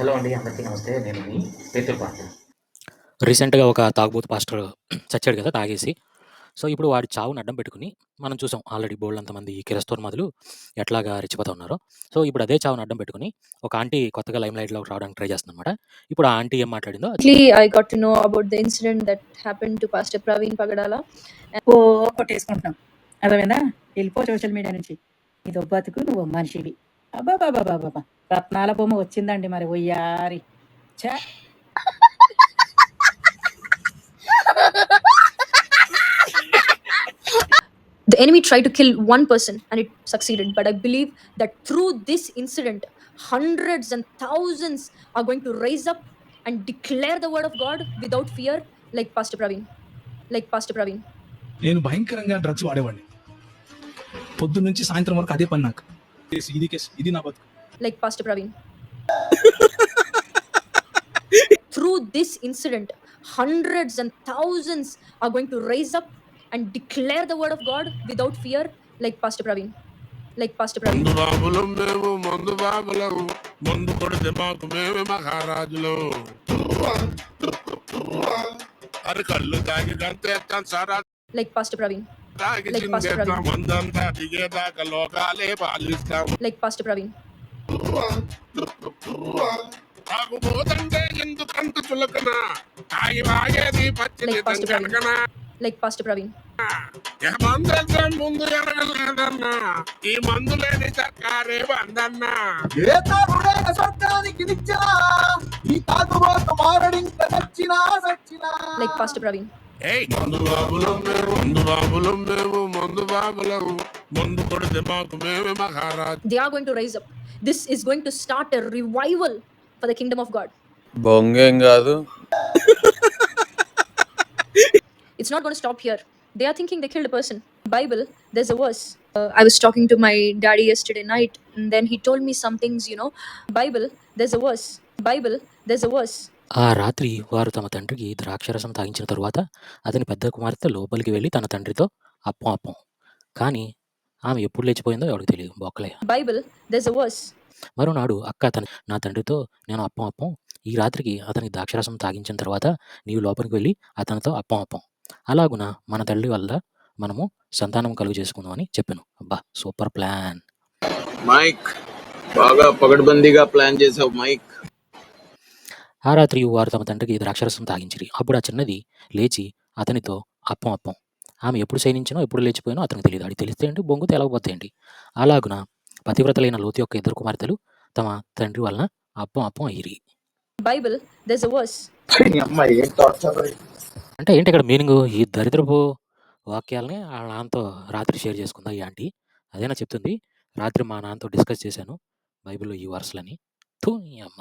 అండి అందరికీ నమస్తే నేను మీ పేతుల పాత్ర రీసెంట్‌గా ఒక తాగుబోతు పాస్టర్ చచ్చాడు కదా! తాగేసి. సో, ఇప్పుడు వాడి చావుని అడ్డం పెట్టుకొని మనం చూసాం ఆల్రెడీ బోలెడంతమంది కిరస్తోన్మాదులు ఎట్లాగా రెచ్చిపోతా ఉన్నారో. సో, ఇప్పుడు అదే చావుని అడ్డం పెట్టుకొని ఒక ఆంటీ కొత్తగా లైమ్‌లైట్‌లోకి రావడానికి ట్రై చేస్తుందనమాట. ఇప్పుడు ఆ ఆంటీ ఏం మాట్లాడిందో I got to know about the incident that happened to Pastor Praveen Pagadala. ఓ కొట్టేసుకుంటున్నాం అర్థమైందా వెళ్ళిపో సోషల్ మీడియా నుంచి ఇదో బతుకు నువ్వు మనిషివి అబ్బాబాబాబాబా రత్నాల బొమ్మ వచ్చిందండి మరి ఒయ్యారి The enemy tried to kill one person and it succeeded. But I believe that through this incident, hundreds and thousands are going to rise up and declare the word of God without fear, like Pastor Praveen. Like Pastor Praveen. నేను భయంకరంగా drugs వాడేవాడిని పొద్దు నుంచి సాయంత్రం వరకు అదే పని నాకు ఇది కేసు ఇది నా బతుకు Like Pastor Praveen. through this incident, hundreds and thousands are going to rise up and declare the word of God without fear, like Pastor Praveen. Like Pastor Praveen. మందు బాబులం మేము మందు బాబులం మందు కొడితే మాకు మేమే మహారాజులు అరి కళ్ళు తాగి గంతేస్తాం సారా Like Pastor Praveen. తాగి Like Pastor చిందేస్తాం Praveen. మందంతా దిగేదాకా లోకాలే పాలిస్తాం Like Pastor Praveen. తాగుబోతంటే ఎందుకంత చులకన? తాగి వాగేది పచ్చి. కనకన Praveen. ఏ మందెంత ముందు ఎరగలేదన్నా? ఈ మందు లేని ఈ తాగుబోతు నచ్చినా సచ్చినా? Like Pastor Praveen. ఏయ్! మందు బాబులం మేము మందు బాబులం మేము మందు బాబులం. మందు కొడితే మాకు మేమే మహారాజు. They are going to rise up. This is going to start a revival for the kingdom of God. బొంగేం కాదు It's not going to stop here. They are thinking they killed a person. Bible, there's a verse. Uh, I was talking to my daddy yesterday night, and then he told me some things, you know. Bible, there's a verse. Bible, there's a verse. ఆ రాత్రి వారు తమ తండ్రికి ద్రాక్షరసం తాగించిన తరువాత అతని పెద్ద కుమార్తె లోపలికి వెళ్ళి తన తండ్రితో అప్పం అప్పం. కానీ ఆమె ఎప్పుడు లేచిపోయిందో ఎవడికి తెలియదు. బొక్కలే. Bible, there's a verse. మరునాడు అక్క తన నా తండ్రితో నేను అప్పం అప్పం ఈ రాత్రికి అతనికి ద్రాక్షరసం తాగించిన తర్వాత నీవు లోపలికి వెళ్ళి అతనితో అప్పం అప్పం. అలాగున మన తల్లి వల్ల మనము సంతానం కలుగు చేసుకుందామని చెప్పాను. అబ్బా! Super plan. మైక్ బాగా పగడ్బందీగా ప్లాన్ చేసావు మైక్ ఆ రాత్రి వారు తమ తండ్రికి ద్రాక్షరసం తాగించిరి. అప్పుడు ఆ చిన్నది లేచి అతనితో అప్పం అప్పం. ఆమె ఎప్పుడు శయనించినో, ఎప్పుడు లేచిపోయినో అతనికి తెలియదు. అది తెలిస్తే ఏంటి? బొంగు తెలవకపోతే ఏంటి? అలాగున పతివ్రతలైన లోతు యొక్క ఇద్దరు కుమార్తెలు తమ తండ్రి వలన appam appam అయ్యిరి. Bible, there's a verse. అమ్మాయి ఏం టార్చర్ అంటే ఏంటి ఇక్కడ మీనింగు? ఈ దరిద్రపు వాక్యాల్ని ఆళ్ళ నాన్నతో రాత్రి షేర్ చేసుకుందా ఈ ఆంటీ? అదేనా చెప్తుంది? రాత్రి మా నాన్నతో డిస్కస్ చేశాను. బైబిల్‌లో ఈ వర్స్‌లని. నీ అమ్మ!